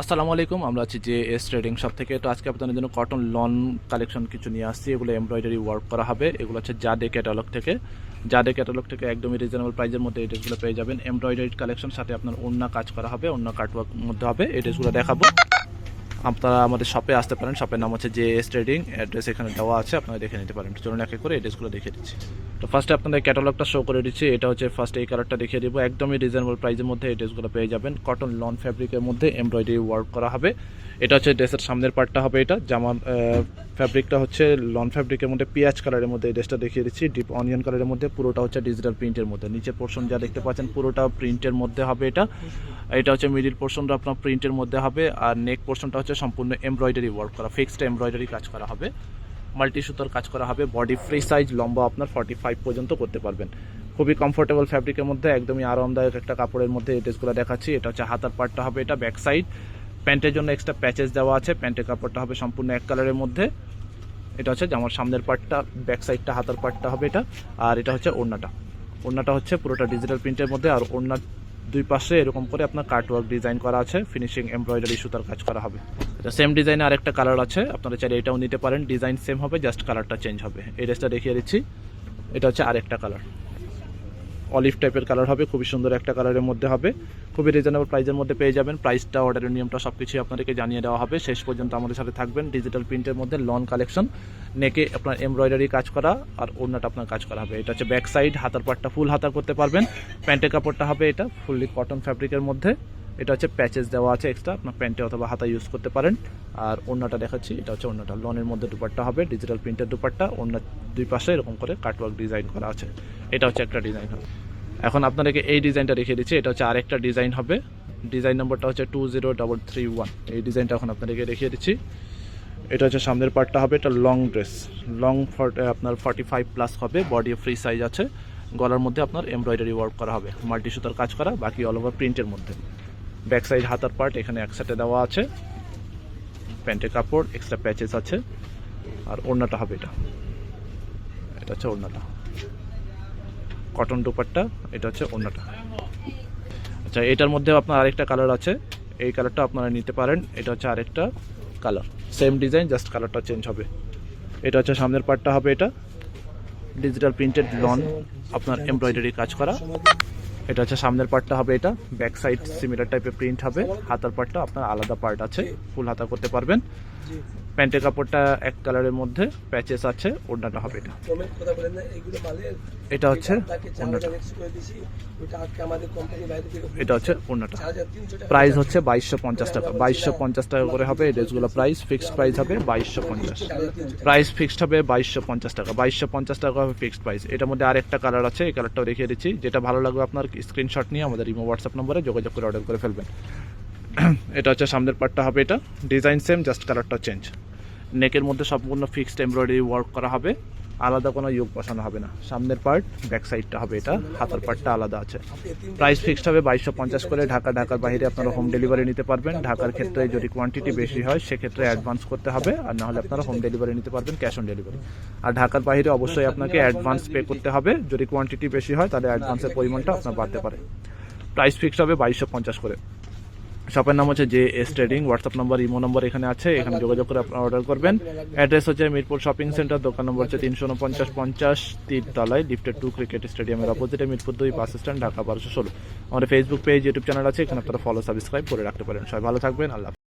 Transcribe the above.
আসসালামু আলাইকুম, আমরা আছি যে এস ট্রেডিং শপ থেকে। তো আজকে আপনাদের জন্য কটন লন কালেকশন কিছু নিয়ে আসছি, এগুলো এমব্রয়ডারি ওয়ার্ক করা হবে। এগুলো হচ্ছে জাডে ক্যাটালগ থেকে। জাডে ক্যাটালগ থেকে একদমই রিজনেবল প্রাইসের মধ্যে এই ড্রেসগুলো পেয়ে যাবেন। এমব্রয়ডারি কালেকশন সাথে আপনার অন্য কাজ করা হবে অন্য কাটওয়ার্ক মধ্যে হবে। এই ড্রেসগুলো দেখাবো। আপনারা আমাদের শপে আসতে পারেন। শপের নাম হচ্ছে জে এস ট্রেডিং অ্যাড্রেস এখানে দেওয়া আছে, আপনারা দেখে নিতে পারেন। চলুন এক করে এই ড্রেসগুলো দেখে দিচ্ছি। তো ফার্স্টে আপনাদের ক্যাটালগটা শো করে দিচ্ছি। এটা হচ্ছে ফার্স্ট এই কালারটা দেখিয়ে দিব। একদমই রিজনেবল প্রাইসের মধ্যে এই ড্রেসগুলো পেয়ে যাবেন। কটন লন ফ্যাব্রিকের মধ্যে এমব্রয়ডারি ওয়ার্ক করা হবে। এটা হচ্ছে ড্রেসের সামনের পার্টটা হবে এটা। জামার ফ্যাব্রিকটা হচ্ছে লন ফ্যাব্রিকের মধ্যে পেঁয়াজ কালারের মধ্যে এই ড্রেসটা দেখিয়ে দিচ্ছি। ডিপ অনিয়ন কালারের মধ্যে পুরোটা হচ্ছে ডিজিটাল প্রিন্টের মধ্যে। নিচের পোর্শন যা দেখতে পাচ্ছেন পুরোটা প্রিন্টের মধ্যে হবে এটা। এটা হচ্ছে মিডিল পোর্শনটা আপনার প্রিন্টের মধ্যে হবে। আর নেক পোর্শনটা হচ্ছে সম্পূর্ণ এমব্রয়ডারি ওয়ার্ক করা। ফিক্সড এমব্রয়ডারি কাজ করা হবে। মাল্টি সুতোর কাজ করা হবে। বডি ফ্রি সাইজ লম্বা আপনার ফর্টি ফাইভ পর্যন্ত করতে পারবেন। খুবই কমফোর্টেবল ফ্যাব্রিকের মধ্যে একদমই আরামদায়ক একটা কাপড়ের মধ্যে ড্রেসগুলো দেখাচ্ছি। এটা হচ্ছে হাতার পার্টটা হবে, এটা ব্যাক সাইড প্যান্টের জন্য এক্সট্রা প্যাচেস দেওয়া আছে। প্যান্টের কাপড়টা হবে সম্পূর্ণ এক কালারের মধ্যে। এটা হচ্ছে জামার সামনের পার্টটা ব্যাক সাইডটা হাতার পার্টটা হবে এটা। আর এটা হচ্ছে ওড়নাটা। ওড়নাটা হচ্ছে পুরোটা ডিজিটাল প্রিন্টের মধ্যে। আর ওড়নার দুই পাশে এরকম করে আপনার কার্টওয়ার্ক ডিজাইন করা আছে ফিনিশিং এমব্রয়ডারি সুতার কাজ করা হবে। এটা সেম ডিজাইনে আরেকটা কালার আছে, আপনারা চাইলে এটাও নিতে পারেন। ডিজাইন সেম হবে জাস্ট কালারটা চেঞ্জ হবে। এই ড্রেসটা দেখিয়ে দিচ্ছি। এটা হচ্ছে আরেকটা কালার অলিভ টাইপের কালার হবে, খুবই সুন্দর একটা কালারের মধ্যে হবে। খুবই রিজনেবল প্রাইসের মধ্যে পেয়ে যাবেন। প্রাইসটা অর্ডারের নিয়মটা সব কিছুই আপনাদেরকে জানিয়ে দেওয়া হবে। শেষ পর্যন্ত আমাদের সাথে থাকবেন। ডিজিটাল প্রিন্টের মধ্যে লন কালেকশন নেকে আপনার এমব্রয়ডারি কাজ করা আর ওড়নাটা আপনার কাজ করা হবে। এটা হচ্ছে ব্যাক সাইড হাতার পাটটা ফুল হাতা করতে পারবেন। প্যান্টের কাপড়টা হবে এটা ফুললি কটন ফ্যাব্রিকের মধ্যে। এটা হচ্ছে প্যাচেস দেওয়া আছে এক্সট্রা আপনার প্যান্টে অথবা হাতা ইউজ করতে পারেন। আর ওড়নাটা দেখাচ্ছি, এটা হচ্ছে ওড়নাটা। লনের মধ্যে দুপাট্টা হবে ডিজিটাল প্রিন্টের দুপাট্টা। ওড়নার দুই পাশে এরকম করে কাটওয়ার্ক ডিজাইন করা আছে। এটা হচ্ছে একটা ডিজাইন হবে। এখন আপনাদেরকে এই ডিজাইনটা রেখে দিচ্ছি। এটা হচ্ছে আরেকটা ডিজাইন হবে। ডিজাইন নম্বরটা হচ্ছে two zero double three one এই ডিজাইনটা এখন আপনাদেরকে রেখে দিচ্ছি। এটা হচ্ছে সামনের পার্টটা হবে, এটা লং ড্রেস লং আপনার ফর্টি ফাইভ প্লাস হবে বডি ফ্রি সাইজ আছে। গলার মধ্যে আপনার এমব্রয়ডারি ওয়ার্ক করা হবে মাল্টি সুতার কাজ করা, বাকি অল ওভার প্রিন্টের মধ্যে। ব্যাক সাইড হাতার পার্ট এখানে একসাথে দেওয়া আছে। প্যান্টের কাপড় এক্সট্রা প্যাচেস আছে। আর ওড়নাটা হবে এটা। এটা হচ্ছে ওড়নাটা। কটন দুপাট্টা এটা হচ্ছে অন্যটা আচ্ছা এটার মধ্যে আপনার আরেকটা কালার আছে। এই কালারটা আপনারা নিতে পারেন। এটা হচ্ছে আরেকটা কালার সেম ডিজাইন জাস্ট কালারটা চেঞ্জ হবে। এটা হচ্ছে সামনের পার্টটা হবে এটা। ডিজিটাল প্রিন্টেড লন আপনার এমব্রয়ডারি কাজ করা। এটা হচ্ছে সামনের পার্টটা হবে এটা। ব্যাক সাইড সিমিলার টাইপের প্রিন্ট হবে। হাতার পার্টটা আপনার আলাদা পার্ট আছে। ফুল হাতা করতে পারবেন। প্যান্টের কাপড়টা এক কালারের মধ্যে প্যাচেস আছে ওড়নাটা হবে এটা। এটা হচ্ছে ওড়নাটা। এটা হচ্ছে ওড়নাটা। প্রাইস হচ্ছে বাইশশো পঞ্চাশ টাকা। বাইশশো পঞ্চাশ টাকা করে হবে এই ড্রেসগুলো প্রাইস ফিক্সড প্রাইস হবে বাইশশো পঞ্চাশ। প্রাইস ফিক্সড হবে বাইশশো পঞ্চাশ টাকা। বাইশশো পঞ্চাশ টাকা হবে ফিক্সড প্রাইস এটার মধ্যে আরেকটা কালার আছে এই কালারটাও রেখে দিচ্ছি। যেটা ভালো লাগবে আপনার স্ক্রিনশট নিয়ে আমাদের ইমো হোয়াটসঅ্যাপ নম্বরে যোগাযোগ করে অর্ডার করে ফেলবেন। এটা হচ্ছে সামনের পার্টটা হবে এটা। ডিজাইন সেম জাস্ট কালারটা চেঞ্জ নেকের মধ্যে সম্পূর্ণ ফিক্সড এমব্রয়ডারি ওয়ার্ক করা হবে। আলাদা কোনো ইয়োগ বসানো হবে না। সামনের পার্ট ব্যাক সাইডটা হবে এটা। হাতার পার্টটা আলাদা আছে। প্রাইস ফিক্সড হবে বাইশশো পঞ্চাশ করে। ঢাকা, ঢাকার বাইরে আপনারা হোম ডেলিভারি নিতে পারবেন। ঢাকার ক্ষেত্রে যদি কোয়ান্টিটি বেশি হয়, সেক্ষেত্রে অ্যাডভান্স করতে হবে। আর নাহলে আপনারা হোম ডেলিভারি নিতে পারবেন ক্যাশ অন ডেলিভারি আর ঢাকার বাইরে অবশ্যই আপনাকে অ্যাডভান্স পে করতে হবে। যদি কোয়ান্টিটি বেশি হয়, তাহলে অ্যাডভান্সের পরিমাণটা আপনার বাড়তে পারে। প্রাইস ফিক্সড হবে বাইশশো পঞ্চাশ করে। শপের নাম হচ্ছে J S trading WhatsApp number imo number এখানে আছে, এখানে যোগাযোগ করে আপনারা অর্ডার করবেন। অ্যাড্রেস হচ্ছে মিরপুর শপিং সেন্টার দোকান নম্বর হচ্ছে তিনশো উনপঞ্চাশ, পঞ্চাশ তলায় লিফটেড টু ক্রিকেট স্টেডিয়ামের অপোজিটে মিরপুর দুই বাস স্ট্যান্ড ঢাকা বারোশো ষোলো। আমাদের ফেসবুক পেজ ইউটিউব চ্যানেল আছে, এখানে আপনারা ফলো সাবস্ক্রাইব করে রাখতে পারেন। সবাই ভালো থাকবেন, আল্লাহ।